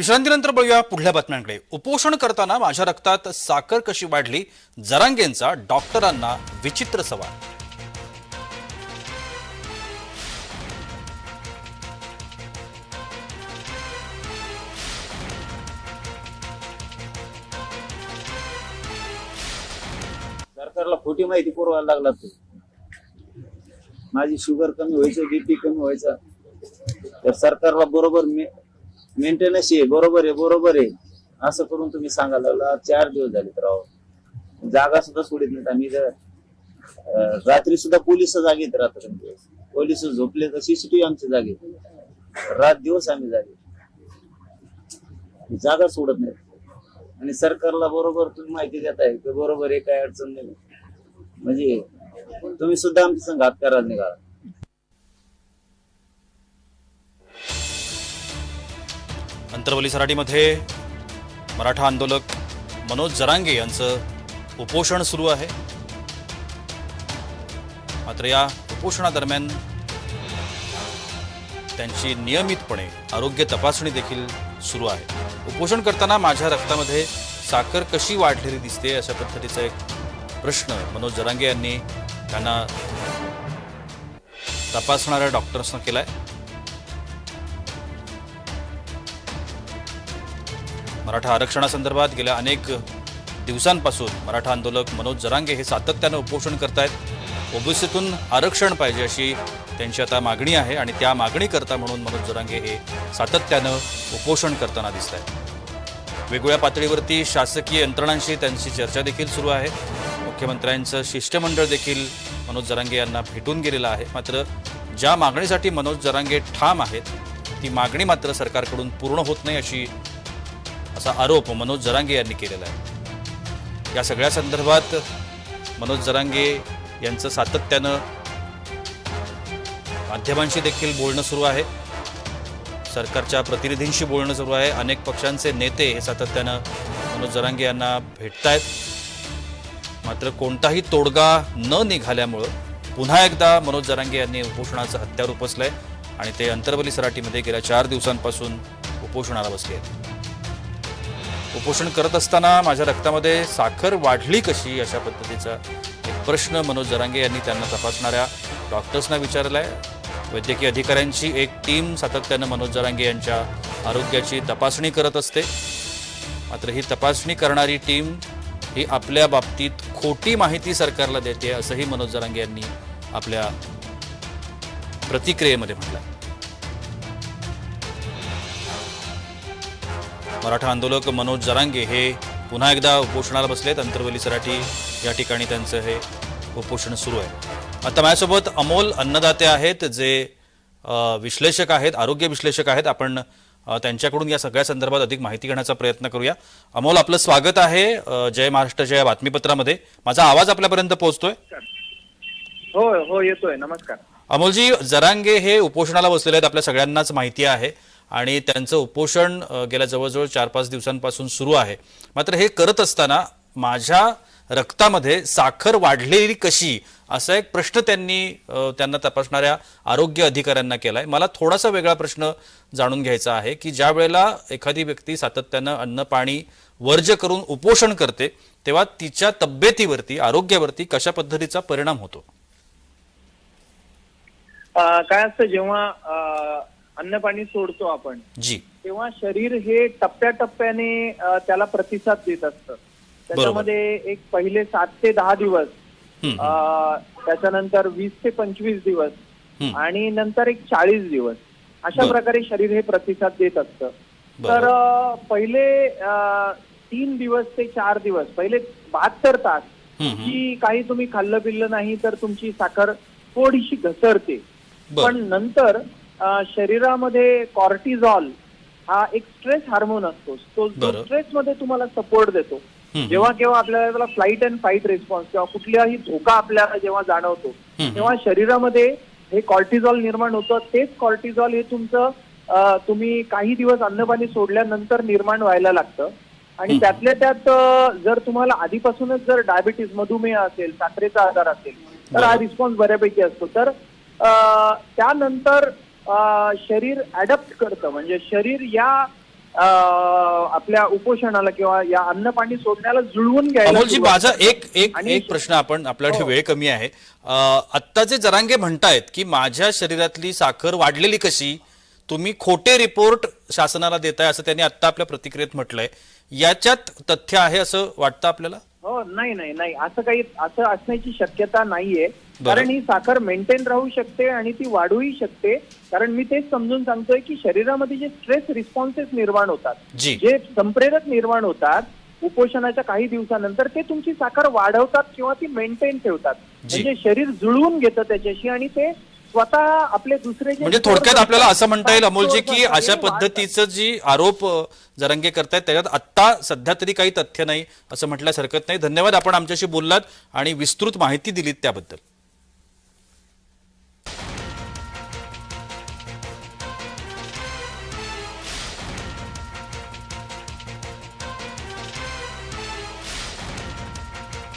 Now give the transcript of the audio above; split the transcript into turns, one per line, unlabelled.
विश्रांतीनंतर बघूया पुढल्या बातम्यांकडे. उपोषण करताना माझ्या रक्तात साखर कशी वाढली? जरांगेंचा डॉक्टरांना विचित्र सवाल.
सरकारला खोटी माहिती पुरवायला लागला तू. माझी शुगर कमी व्हायचं बीपी कमी व्हायचा. तर सरकारला बरोबर मेंटेनन्स आहे. बरोबर आहे बरोबर आहे. असं करून तुम्ही सांगायला लागला. चार दिवस झाले तर राव. जागा सुद्धा सोडित नाहीत आम्ही जर रात्री सुद्धा पोलीस जागेत रात्र दिवस पोलीस झोपले तर सीसीटीव्ही आमच्या जागेत रात दिवस आम्ही जागे जागा सोडत नाही आणि सरकारला बरोबर तुम्ही माहिती देत आहे की बरोबर आहे काय अडचण नाही. म्हणजे तुम्ही सुद्धा आमच्या संघ हात करायला निघाला.
अंतरवली सराटीमध्ये मराठा आंदोलक मनोज जरांगे यांचं उपोषण सुरू आहे. मात्र या उपोषणादरम्यान त्यांची नियमितपणे आरोग्य तपासणी देखील सुरू आहे. उपोषण करताना माझ्या रक्तामध्ये साखर कशी वाढलेली दिसते अशा पद्धतीचा एक प्रश्न मनोज जरांगे यांनी त्यांना तपासणाऱ्या डॉक्टर्सना केलाय. मराठा आरक्षणासंदर्भात गेल्या अनेक दिवसांपासून मराठा आंदोलक मनोज जरांगे हे सातत्यानं उपोषण करत आहेत ओबीसीतून आरक्षण पाहिजे अशी त्यांची आता मागणी आहे आणि त्या मागणी करता म्हणून मनोज जरांगे हे सातत्यानं उपोषण करताना दिसत आहेत वेगवेगळ्या पातळीवरती शासकीय यंत्रणांशी त्यांची चर्चा देखील सुरू आहे. मुख्यमंत्र्यांचं शिष्टमंडळ देखील मनोज जरांगे यांना भेटून गेलेलं आहे. मात्र ज्या मागणीसाठी मनोज जरांगे ठाम आहेत ती मागणी मात्र सरकारकडून पूर्ण होत नाही अशी असा आरोप मनोज जरांगे यांनी केलेला आहे. या सगळ्या संदर्भात मनोज जरांगे यांचं सातत्यानं माध्यमांशी देखील बोलणं सुरू आहे. सरकारच्या प्रतिनिधींशी बोलणं सुरू आहे. अनेक पक्षांचे नेते हे सातत्यानं मनोज जरांगे यांना भेटतायत. मात्र कोणताही तोडगा न निघाल्यामुळं पुन्हा एकदा मनोज जरांगे यांनी उपोषणाचं हत्यार उपसलं आहे आणि ते अंतर्बली सराटीमध्ये गेल्या चार दिवसांपासून उपोषणाला बसले आहेत उपोषण करत असताना माझ्या रक्तामध्ये साखर वाढली कशी अशा पद्धतीचा एक प्रश्न मनोज जरांगे यांनी त्यांना तपासणाऱ्या डॉक्टर्सना विचारला आहे वैद्यकीय अधिकाऱ्यांची एक टीम सातत्यानं मनोज जरांगे यांच्या आरोग्याची तपासणी करत असते. मात्र ही तपासणी करणारी टीम ही आपल्या बाबतीत खोटी माहिती सरकारला देते असंही मनोज जरांगे यांनी आपल्या प्रतिक्रियेमध्ये म्हटलं मराठा आंदोलक मनोज जरांगे हे पुन्हा एकदा उपोषणाला बसलेत. अंतरवली सराठी या ठिकाणी त्यांचं हे उपोषण सुरू आहे. आता माझ्यासोबत अमोल अन्नदाते आहेत जे विश्लेषक आहेत आरोग्य विश्लेषक आहेत. आपण त्यांच्याकडून या सगळ्या संदर्भात अधिक माहिती घेण्याचा प्रयत्न करूया. अमोल आपलं स्वागत आहे जय महाराष्ट्राच्या या बातमीपत्रामध्ये. माझा आवाज आपल्यापर्यंत पोहोचतोय?
हो हो येतोय. नमस्कार.
अमोलजी जरांगे हे उपोषणाला बसलेले आहेत. आपल्या सगळ्यांनाच माहिती आहे. आणि त्यांचं उपोषण गेल्या जवळजवळ चार पाच दिवसांपासून सुरू आहे. मात्र हे करत असताना माझ्या रक्तामध्ये साखर वाढलेली कशी असा एक प्रश्न त्यांनी त्यांना तपासणाऱ्या आरोग्य अधिकाऱ्यांना केलाय. मला थोडासा वेगळा प्रश्न जाणून घ्यायचा आहे की ज्या वेळेला एखादी व्यक्ती सातत्यानं अन्न पाणी वर्ज करून उपोषण करते तेव्हा तिच्या तब्येतीवरती आरोग्यावरती कशा पद्धतीचा परिणाम होतो?
काय असतं जेव्हा अन्न पाणी सोडतो आपण
जी
तेव्हा शरीर हे टप्प्याटप्प्याने त्याला प्रतिसाद देत असतं त्याच्यामध्ये एक पहिले सात ते दहा दिवस त्याच्यानंतर वीस ते पंचवीस दिवस. आणि नंतर एक चाळीस दिवस अशा. प्रकारे शरीर हे प्रतिसाद देत असतं. तर पहिले तीन दिवस ते चार दिवस पहिले बहात्तर तास. की काही तुम्ही खाल्लं पिल्लं नाही तर तुमची साखर थोडीशी घसरते. पण नंतर शरीरामध्ये कॉर्टिझॉल हा एक स्ट्रेस हार्मोन असतो तो. स्ट्रेस मध्ये तुम्हाला सपोर्ट देतो. जेव्हा केव्हा आपल्याला फ्लाईट अँड फाईट रिस्पॉन्स किंवा कुठलाही धोका आपल्याला जेव्हा जाणवतो. तेव्हा शरीरामध्ये हे कॉर्टिझॉल निर्माण होतं तेच कॉर्टिझॉल हे तुमचं तुम्ही काही दिवस अन्नपाणी सोडल्यानंतर निर्माण व्हायला लागतं आणि. त्यातल्या त्यात जर तुम्हाला आधीपासूनच जर डायबिटीस मधुमेह असेल साखरेचा आजार असेल तर हा. रिस्पॉन्स बऱ्यापैकी असतो तर त्यानंतर शरीर अडॅप्ट करतं. म्हणजे शरीर या आपल्या उपोषणाला किंवा या अन्न पाणी सोडण्याला जुळवून घ्यायला
माझा. एक एक एक प्रश्न आपण आपल्याकडे वेळ कमी आहे. अं, आत्ताचे जरांगे म्हणतायत की माझ्या शरीरातली साखर वाढलेली कशी तुम्ही खोटे रिपोर्ट शासनाला देताय असं त्यांनी आत्ता आपल्या प्रतिक्रियेत म्हटलंय. याच्यात तथ्य आहे असं वाटतं आपल्याला?
हो नाही नाही नाही असं काही असं असण्याची शक्यता नाहीये. कारण ही साखर मेंटेन राहू शकते आणि ती वाढूही शकते कारण मी तेच समजून सांगतोय की शरीरामध्ये जे स्ट्रेस रिस्पॉन्सेस निर्माण होतात
जी.
संप्रेरक निर्माण होतात उपोषणाच्या काही दिवसानंतर ते तुमची साखर वाढवतात किंवा ती मेंटेन ठेवतात. म्हणजे शरीर जुळवून घेतं त्याच्याशी आणि ते स्वतः आपले दुसरे
म्हणजे थोडक्यात आपल्याला असं म्हणता येईल अमोलजी की. अशा पद्धतीचं जी आरोप जरांगे करतायत त्याच्यात आत्ता सध्या तरी काही तथ्य नाही असं म्हटल्यास हरकत नाही धन्यवाद आपण आमच्याशी बोललात आणि विस्तृत माहिती दिलीत त्याबद्दल